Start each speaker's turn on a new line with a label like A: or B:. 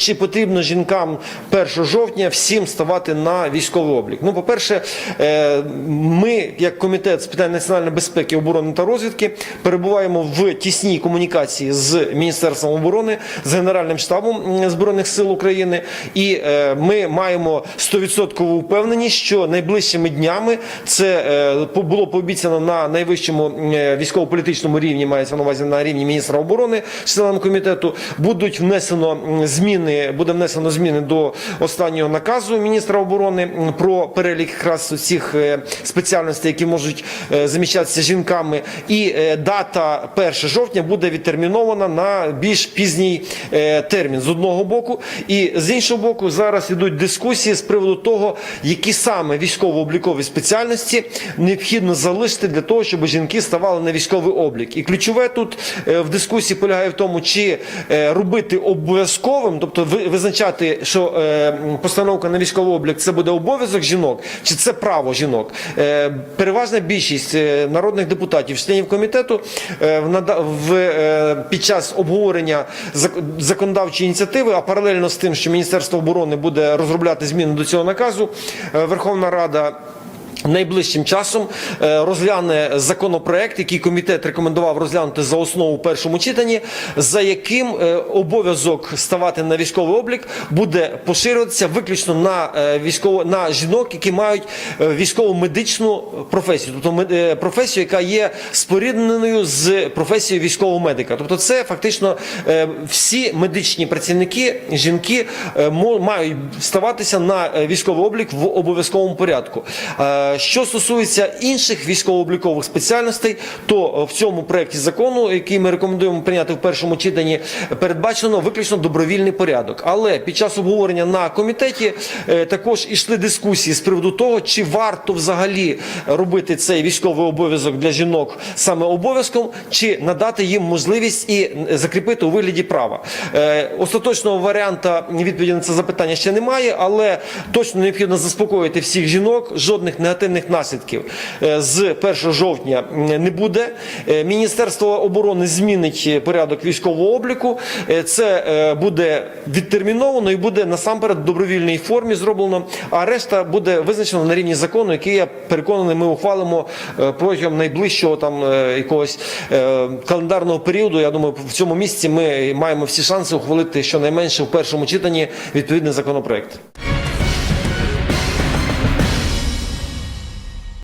A: Чи потрібно жінкам 1 жовтня всім ставати на військовий облік? Ну, по-перше, е, ми, як комітет з питань національної безпеки, оборони та розвідки, перебуваємо в тісній комунікації з Міністерством оборони, з Генеральним штабом збройних сил України, і е, ми маємо 100% впевненість, що найближчими днями це е, було пообіцяно на найвищому військово-політичному рівні, мається на увазі на рівні міністра оборони, членам комітету, будуть внесено м, зміни, буде внесено зміни до останнього наказу міністра оборони про перелік якраз цих е, спеціальностей, які можуть е, заміщатися жінками. І е, дата 1 жовтня буде відтермінована на більш пізній термін з одного боку. І з іншого боку, зараз ідуть дискусії з приводу того, які саме військово-облікові спеціальності необхідно залишити для того, щоб жінки ставали на військовий облік. І ключове тут в дискусії полягає в тому, чи робити обов'язковим, тобто ви- визначати, що е, постановка на військовий облік це буде обов'язок жінок, чи це право жінок. Е, Переважна більшість е, народних депутатів, членів комітету е, в е, під час обговорення зак- законодавчої ініціативи, а паралельно з тим, що Міністерство оборони буде розробляти зміни до цього наказу, е, Верховна Рада. Найближчим часом е, розгляне законопроект, який комітет рекомендував розглянути за основу в першому читанні, за яким е, обов'язок ставати на військовий облік буде поширюватися виключно на е, військово на жінок, які мають військово-медичну професію, тобто професію, яка є спорідненою з професією військового медика. Тобто, це фактично всі медичні працівники, жінки мають ставатися на військовий облік в обов'язковому порядку. Е, Що стосується інших військово-облікових спеціальностей, то в цьому проєкті закону, який ми рекомендуємо прийняти в першому читанні, передбачено виключно добровільний порядок. Але під час обговорення на комітеті е, також ішли дискусії з приводу того, чи варто взагалі робити цей військовий обов'язок для жінок саме обов'язком, чи надати їм можливість і закріпити у вигляді права. Е, Остаточного варіанта відповіді на це запитання ще немає, але точно необхідно заспокоїти всіх жінок. Жодних негативних наслідків е, з 1 жовтня не буде. Е, Міністерство оборони змінить е, порядок військового обліку. Це буде відтерміновано і буде насамперед в добровільній формі зроблено. А решта буде визначено на рівні закону, який я переконаний, ми ухвалимо протягом найближчого там якогось календарного періоду. Я думаю, в цьому місці ми маємо всі шанси ухвалити щонайменше в першому читанні відповідний законопроект.